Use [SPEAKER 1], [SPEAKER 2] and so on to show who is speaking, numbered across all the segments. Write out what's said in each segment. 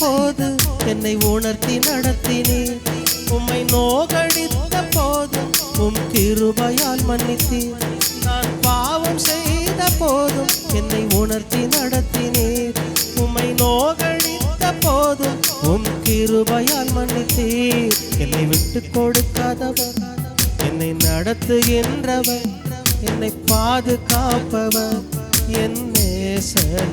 [SPEAKER 1] போது என்னை உணர்த்தி நடத்தினீர் உம்மை நோகடித்த போது உம் கிருபையால் மன்னித்தீர் நான் பாவம் செய்த போதும் என்னை உணர்த்தி நடத்தினீர் உம்மை நோகடித்த போதும் உம் கிருபையால் மன்னித்தீர் என்னை விட்டு கொடுக்காதவர் என்னை நடத்துகின்றவர் என்னை பாதுகாப்பவர் என் நேசர்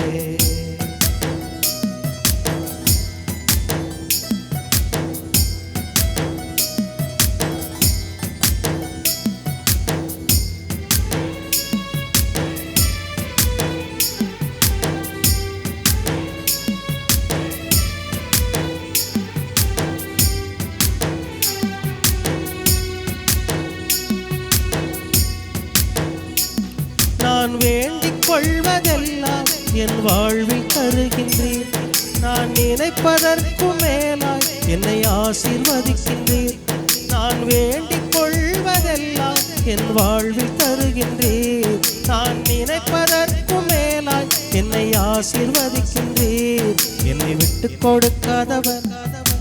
[SPEAKER 1] நான் வேண்டிக் கொள்வதெல்லாம் என் வாழ்வில் தருகின்றேன். நான் நினைப்பதற்கு மேலாய் என்னை ஆசீர்வதிக்கின்றேன். நான் வேண்டிக் கொள்வதெல்லாம் என் வாழ்வில் தருகின்றேன். நான் நினைப்பதற்கு மேலாய் என்னை ஆசீர்வதிக்கின்றேன். என்னை விட்டு கொடுக்காதவர்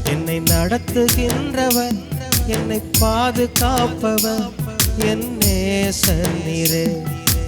[SPEAKER 1] என்னை நடத்துகின்றவர் என்னை பாதுகாப்பவர் என் நேசர்